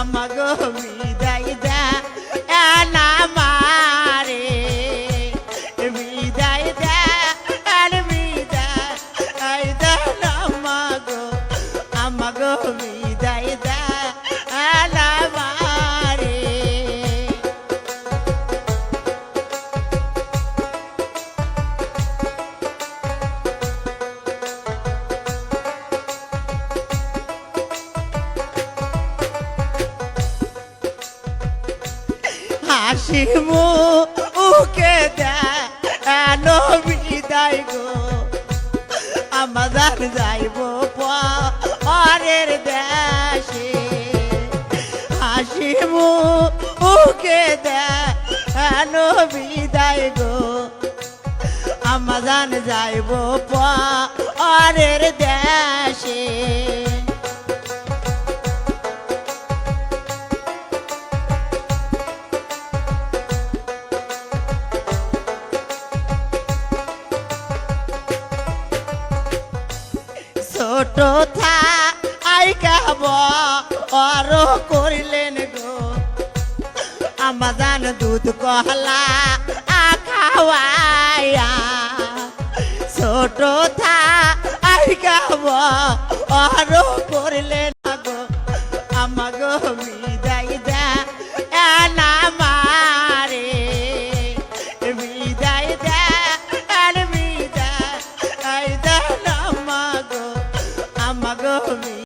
আমাগো বিদায় দা না মারে। বিদায় দা আর বিদায় দা না মাগো আমাগো বিদায় হাসি মুখে দেন বিদায় গো। আমাদের যাইব পরের দেশে। হাসি মুখে দেন বিদায় গো। আমাদান যাইব পরের দেশে। ছোট থা আইকাব অর করিলেন গো। আমাদান দুধ কহলা আখাওয়ায়া ছোট থা আইকাব অর করিলেন গো। আমাগো বিদায় দা এনা মারে বিদায় দা আর বিদায় দা